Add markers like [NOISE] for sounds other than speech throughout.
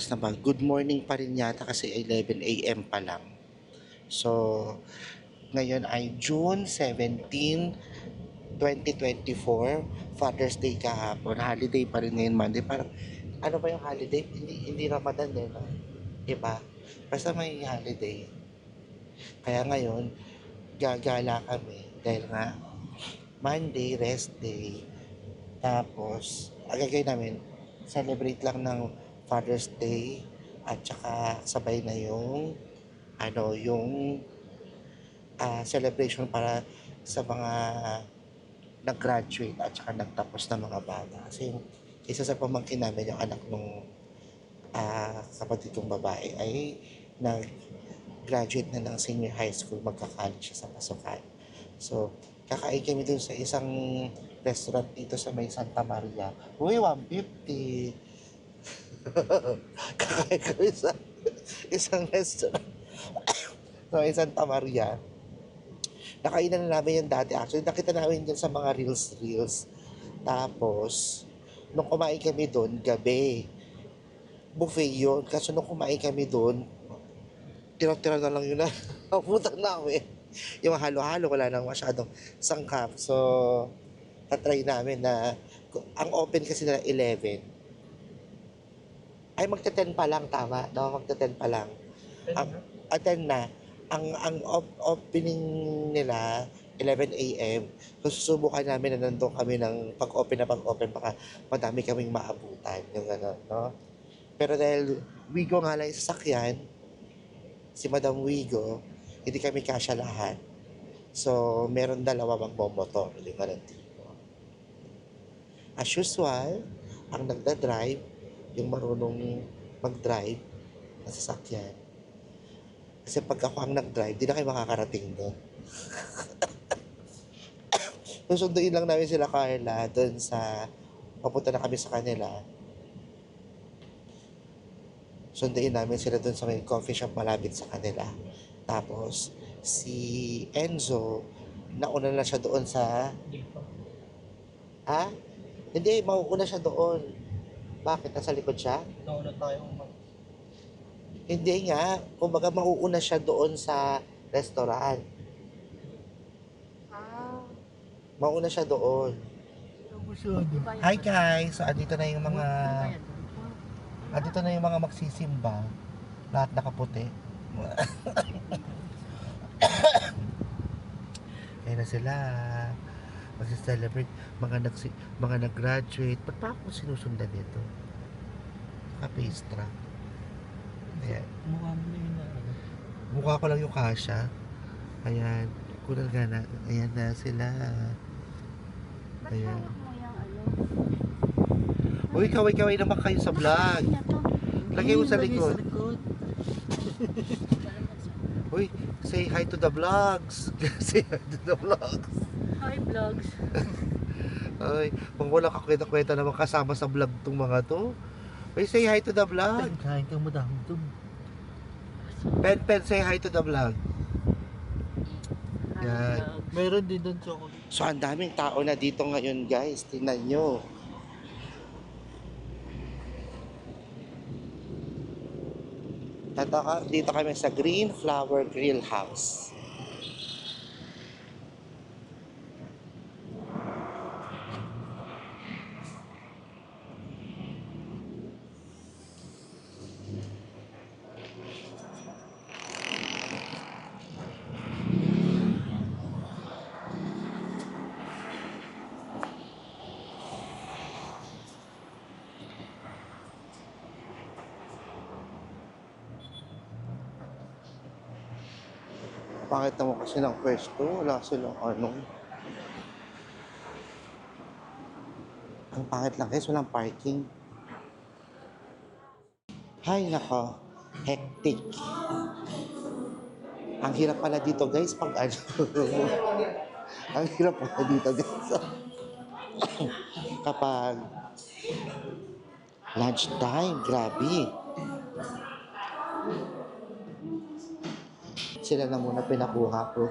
oras na ba? Good morning pa rin yata kasi 11 a.m. pa lang. So, ngayon ay June 17, 2024. Father's Day kahapon. Holiday pa rin ngayon Monday. Parang, ano ba yung holiday? Hindi, hindi Ramadan eh, no? Diba? Basta may holiday. Kaya ngayon, gagala kami. Dahil nga, Monday, rest day. Tapos, ang gagawin namin, celebrate lang ng Father's Day at saka sabay na yung ano, yung ah, celebration para sa mga nag-graduate at saka nagtapos na mga bata. Kasi yung isa sa pamangkin namin, yung anak nung ah, kapatid kong babae ay nag-graduate na ng senior high school, magka-college siya sa pasukan. So, kakain kami dun sa isang restaurant dito sa may Santa Maria. Uy, 150! [LAUGHS] kakain kami sa isang restaurant [COUGHS] sa may Santa Maria. Nakainan na namin yung dati. Actually, nakita namin dyan sa mga reels-reels. Tapos, nung kumain kami doon, gabi, buffet yun. Kaso nung kumain kami doon, tira-tira na lang yun na [LAUGHS] naputan namin. Yung halo-halo, wala nang masyadong sangkap. So, tatry namin na, ang open kasi nila 11. Ay, magte-10 pa lang, tama. No, magte-10 pa lang. Ang, 10 na. Ang, ang op- opening nila, 11 a.m. So, susubukan namin na nandun kami ng pag-open na pag-open, baka madami kaming maabutan. Yung gano'n, no? Pero dahil Wigo nga lang yung sasakyan, si Madam Wigo, hindi kami kasya lahat. So, meron dalawa magbomotor, yung ganun tipo. As usual, ang nagda-drive, yung marunong mag-drive na sasakyan. Kasi pag ako ang nag-drive, di na kayo makakarating doon. [LAUGHS] Susunduin lang namin sila Carla doon sa, papunta na kami sa kanila. Sunduin namin sila doon sa may coffee shop malapit sa kanila. Tapos, si Enzo, nauna na siya doon sa... Ha? Hindi, mauuna siya doon. Bakit? Nasa likod siya? Nauna tayo. Hindi nga. Kumbaga, mauuna siya doon sa restaurant. Ah, Mauna siya doon. Hi guys! So, andito na yung mga... Andito na yung mga magsisimba. Lahat nakaputi. [COUGHS] Kaya na sila. Magsi-celebrate. Mga, nagsi, mga nag-graduate. Ba't pa ako sinusundan nito? Kapestra. Ayan. Mukha mo na yun na ano. Mukha ko lang yung kasha. Ayan. Kunal nga na. Ayan na sila. Ayan. ano? Uy, kaway-kaway naman kayo sa vlog. Lagay mo sa likod. [LAUGHS] Uy, say hi to the vlogs. [LAUGHS] say hi to the vlogs. Hi, vlogs. [LAUGHS] Ay, kung wala kakwenta-kwenta naman kasama sa vlog tong mga to. Uy, say hi to the vlog. Kain ka madami doon. Pen, pen, say hi to the vlog. Hi, Yan. vlogs. Meron din doon chocolate. So, ang daming tao na dito ngayon, guys. Tingnan nyo. Tataka, dito kami sa Green Flower Grill House. Bakit naman kasi ng pwesto? Wala silang ano. Ang pangit lang guys, walang parking. Hay nako, hectic. Ang hirap pala dito guys pag ano. [LAUGHS] Ang hirap pala dito guys. [COUGHS] Kapag lunch time, grabe. Sila na muna pinakuha ko.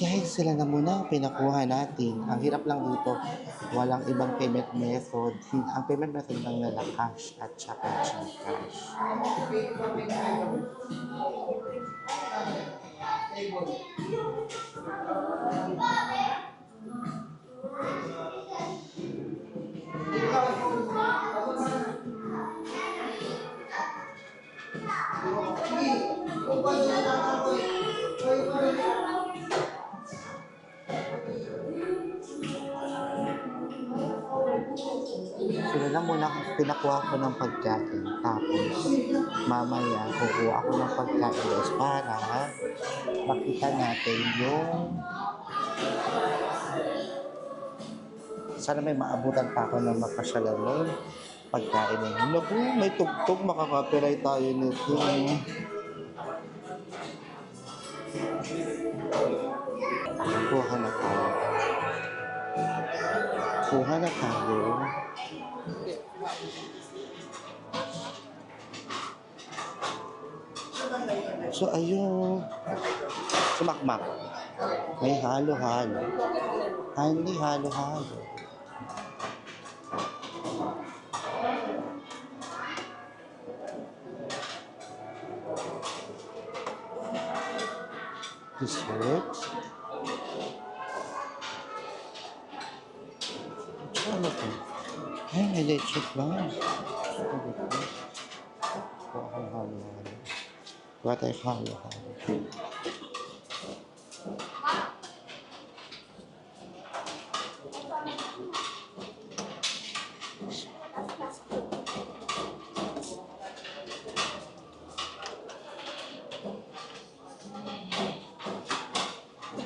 Guys, sila na muna pinakuha natin. Ang hirap lang dito, walang ibang payment method. [LAUGHS] Ang payment method lang nila cash at saka Gcash. Sila na muna pinakuha ko ng pagkain. Tapos, mamaya, kukuha ako ng pagkain guys para makita natin yung sana may maabutan pa ako ng mapasyalan ng pagkain na yun. Naku, may tugtog, makaka-copyright tayo nito. Kuha na tayo. Kuha na tayo. So, ayun. Sumakmak. May halo-halo. Hindi halo-halo. Dessert. Ano to? Ay, may leche ba? Ano to? Kuha kang halo-halo. Kuha tayo halo-halo.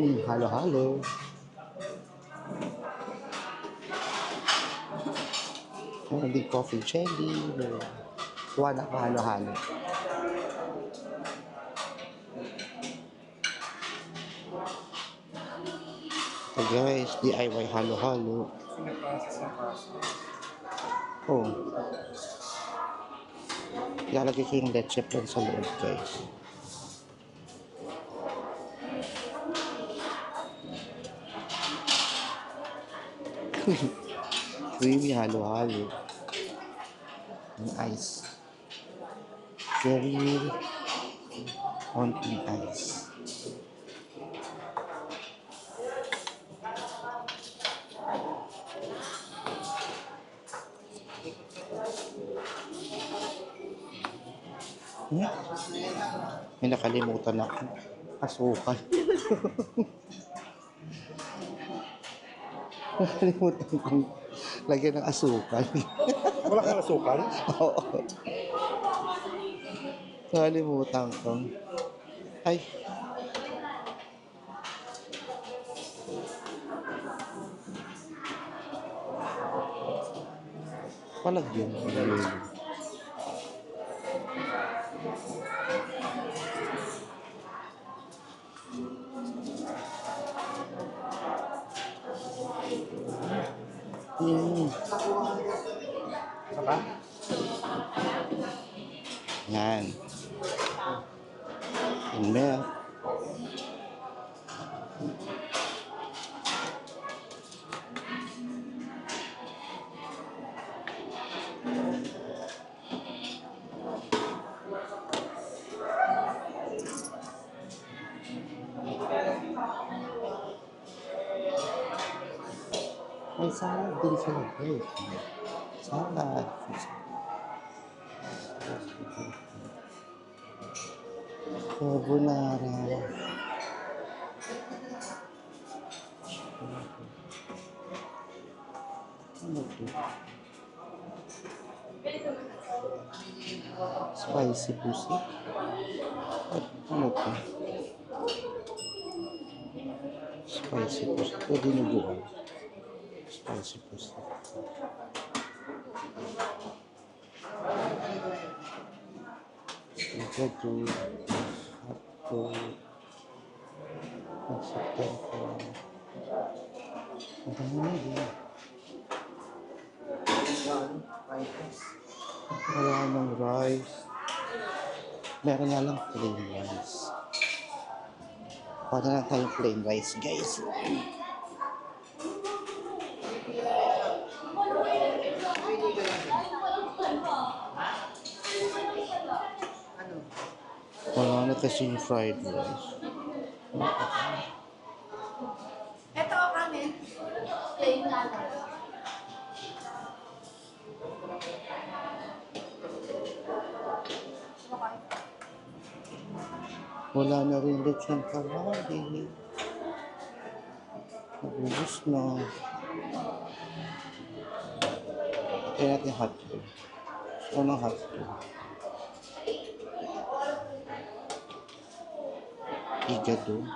Hmm, halo-halo. Oh, hindi coffee jelly. Kuha na ako halo-halo. So guys, DIY halo-halo. Oh. Ilalagay ko yung leche plan sa loob guys. [LAUGHS] Creamy halo-halo. Yung ice. Very konting ice. Hmm? May nakalimutan ako. Asukal. [LAUGHS] nakalimutan ko. Lagyan ng asukal. Wala kang asukal? Oo. Nakalimutan ko. Ay. Palagyan. Palagyan. Mm. Din sila guys. Salad. Carbonara. Ano to? Spicy pussy? At ano to? Spicy pussy. Ito dinuguan. Spicy pussy. Ito to. Ito. Nasa tempo. Ang dami din. Wala ng rice. Meron nga lang plain rice. Kuha na tayong plain rice, guys. Wala na kasi yung fried rice. Ito o kanin. Plain na lang. Wala na rin lechon kawali. Nagubos na. Kaya natin hotdog. Gusto ng hotdog. Igado.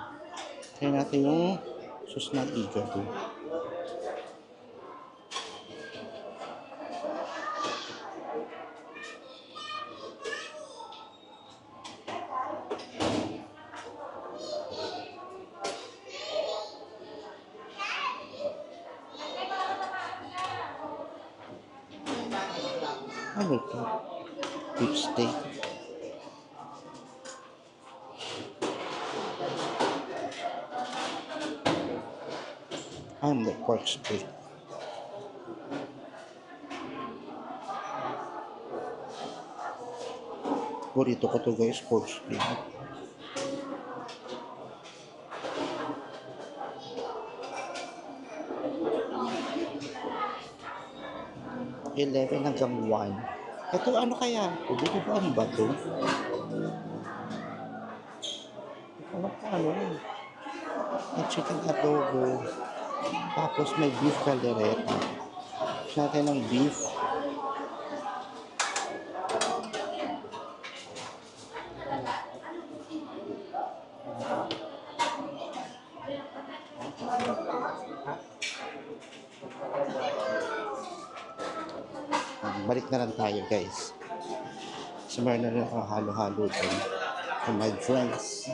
Kaya natin yung sus ng igado. Ano to? Beef steak. I'm the pork steak. Burrito ko to guys, pork steak. Eleven hanggang one. Ito ano kaya? Pwede ba ang bato? Ano pa ano eh. May chicken adobo. Tapos may beef caldereta. Gusto natin ng beef. Balik na lang tayo guys. Meron na rin akong halo-halo dun. For my friends.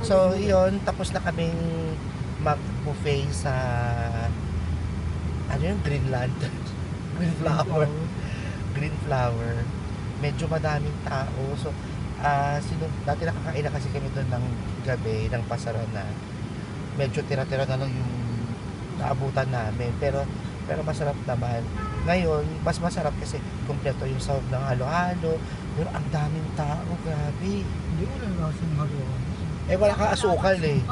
So, yun, tapos na kaming mag-buffet sa ano yung Greenland? [LAUGHS] Green flower. Green flower. Medyo madaming tao. So, ah sino, dati nakakain na kasi kami doon ng gabi, ng pasarana. Medyo tira-tira na lang yung naabutan namin. Pero, pero masarap naman. Ngayon, mas masarap kasi kumpleto yung sahog ng halo-halo. Pero ang daming tao, grabe. Hindi ko lang lasang magawa. Eh, wala kang asukal eh.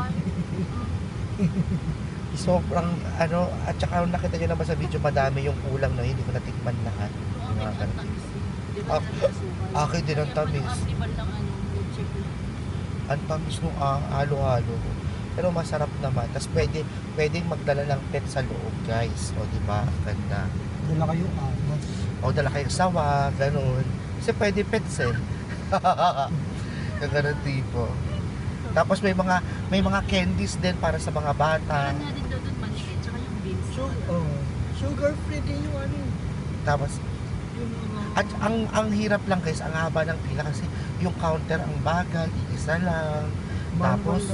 [LAUGHS] Sobrang, ano, at saka nakita nyo naman sa video, madami yung kulang no, hindi ko natikman lahat. Yung mga ganun. Ah, akin din ang tamis. Ang tamis nung ah, halo-halo. Pero masarap naman. Tapos pwede, pwedeng magdala ng pet sa loob, guys. O, di ba? Ang Ganda. Dala kayo amas. O, dala kayong sawa, ganun. Kasi pwede pets eh. [LAUGHS] Ganun tipo. Tapos may mga may mga candies din para sa mga bata. Meron nga din daw doon manikin, tsaka yung beans. Sugar, oh, sugar free din yung ano. Tapos Yung mga... at ang ang hirap lang guys, ang haba ng pila kasi yung counter ang bagal, isa lang. Tapos,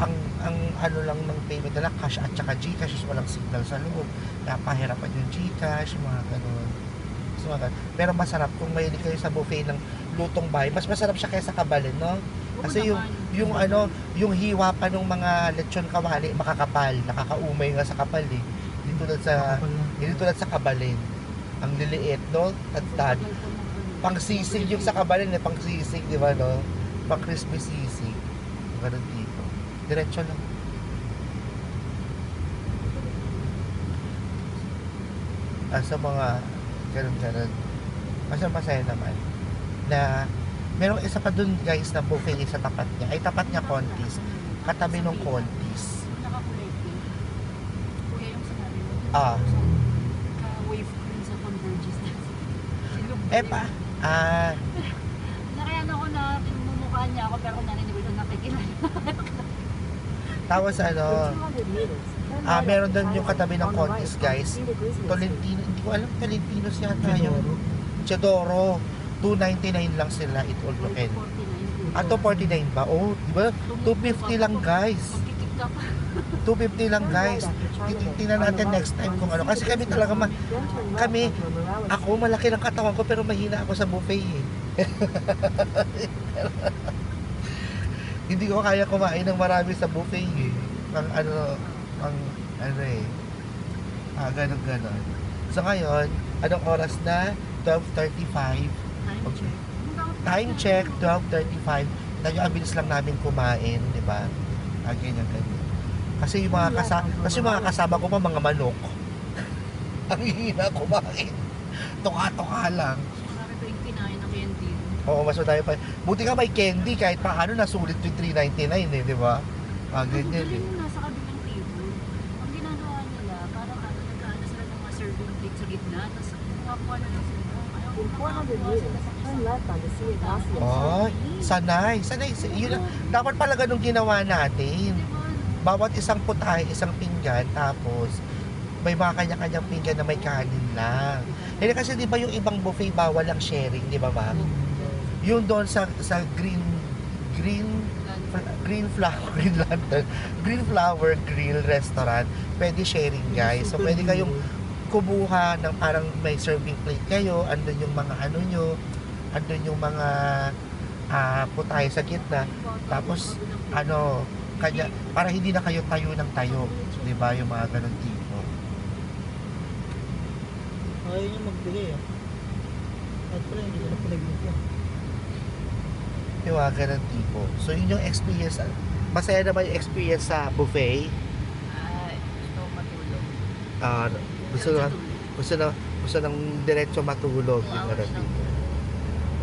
ang ang ano lang ng payment nila cash at saka Gcash is walang signal sa loob. Kaya pahirapan yung Gcash, yung mga ganun. So, mga ganun. Pero masarap kung mahilig kayo sa buffet ng lutong bahay. Mas masarap siya kaysa kabalin, no? Kasi yung yung ano, yung hiwa pa ng mga lechon kawali makakapal, nakakaumay nga sa kapal eh. Hindi tulad sa hindi tulad sa kabalin. Ang liliit, no? Tad-tad. Pang sisig yung sa kabalin eh, pang sisig, di ba, no? Pang crispy sisig. Ganun dito. Diretso lang. Ah, sa mga ganun-ganun. Masaya masaya naman. Na merong isa pa dun guys na buffet sa tapat niya. Ay tapat niya Contis. Katabi ng Contis. Nakakulay pink. Kuya yung sinabi mo. Ah. Ka-wave cream sa Convergys. Silog Eh pa. Ah, Nakayan ako na pinumukhaan niya ako pero ko doon nakikilala. tapos ano, ah, meron doon yung katabi ng Contis guys. Tolentino, hindi ko alam Tolentino siya yung Chedoro. 299 lang sila it all you can. 49. Ah, 249 ba? Oh, di ba? 250 lang guys. Pagkikik ka pa. 250 lang guys. Titingnan natin next time kung ano. Kasi kami talaga, ma- kami, ako malaki ng katawan ko pero mahina ako sa buffet eh. [LAUGHS] Hindi ko kaya kumain ng marami sa buffet eh. Pang ano, pang ano eh. Ah, ganun ganon. So ngayon, anong oras na? 12.35. Time check. Time check, 12.35. Medyo ang bilis lang namin kumain, di ba? Ah, ganyan, ganyan. Kasi yung mga kasama, kasi yung mga kasama ko pa mga manok. [LAUGHS] ang hina kumain. Tuka-tuka lang. Marami pa yung kinain na candy. Oo, mas madami pa. Buti nga may candy kahit paano nasulit yung 399 eh, di ba? Ah, ganyan eh. galing yung nasa kabilang table. Ang ginagawa nila, parang ano, nag-ano sila ng mga serving plate sa gitna, tapos kuha-kuha na lang sila. Ayaw ko In 400 nakakuha meters, sila sa turn left onto Suez Oslo. Ay, sanay. Sanay. Yun, dapat pala ganun ginawa natin. Ba? bawat isang putay, isang pinggan, tapos may mga kanya-kanyang pinggan na may kanin lang. Hindi kasi di ba yung ibang buffet bawal ang sharing, di ba ma'am? Yung doon sa sa green green green flower [LAUGHS] green lantern green flower grill restaurant pwede sharing guys so pwede kayong kumuha ng parang may serving plate kayo andun yung mga ano nyo andun yung mga ah putay sa gitna tapos ano kanya para hindi na kayo tayo ng tayo di ba yung mga ganun tipo Ayaw niya magbigay ah. At pala, hindi ko na pinagbigyan. yung mga ganun tipo so yun yung experience masaya naman yung experience sa buffet Ay, gusto ko matulog. Ah, gusto na gusto na gusto ng diretso matulog. Two yung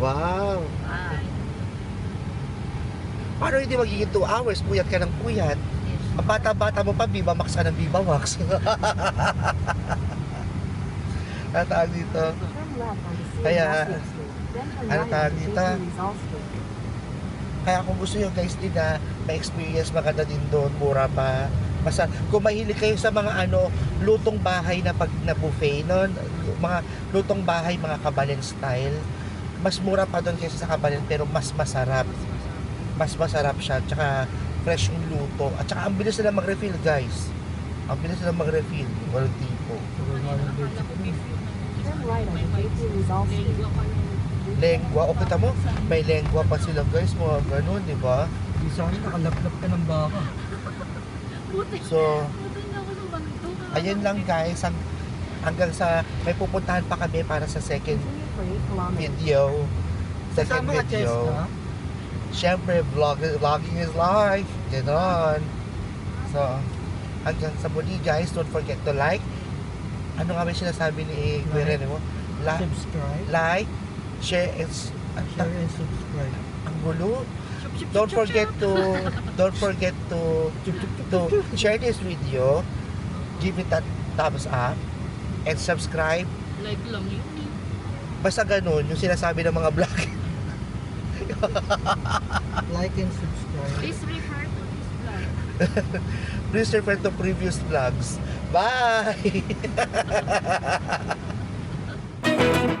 wow. Paano hindi magiging 2 hours? Puyat ka ng puyat. Ang bata-bata mo pa Viva Max ka ng Viva Max. [LAUGHS] Ano tawag dito? Kaya, ano tawag dito? Kaya kung gusto nyo guys din na ma-experience maganda din doon, mura pa. Basta kung mahilig kayo sa mga ano, lutong bahay na pag na buffet, no? mga lutong bahay, mga kabalin style, mas mura pa doon kaysa sa kabalin pero mas masarap. Mas masarap siya, tsaka fresh yung luto. At tsaka ang bilis nila mag-refill guys. Ang bilis nila mag-refill. Walang tipo. Lengwa, o kita mo, may lengwa pa sila guys, mga ganun, di ba? Di sa nakalaplap ka ng baka. So. Ayun lang guys, ang, hanggang sa may pupuntahan pa kami para sa second Continue for 8 kilometers. video. Second video. Siyempre, vlog, vlogging is life. Ganon. So, hanggang sa muli guys, don't forget to like. Ano nga ba yung sinasabi ni Kuya Like. Rene mo? La- Subscribe. like, share, and, Share and subscribe. ang gulo. Don't forget to, don't forget to, to share this video. Give it a thumbs up. And subscribe Like lang yun. Basta ganun, yung sinasabi ng mga vlog. Like and subscribe. Please refer to this vlog. [LAUGHS] Please refer to previous vlogs. Bye! [LAUGHS]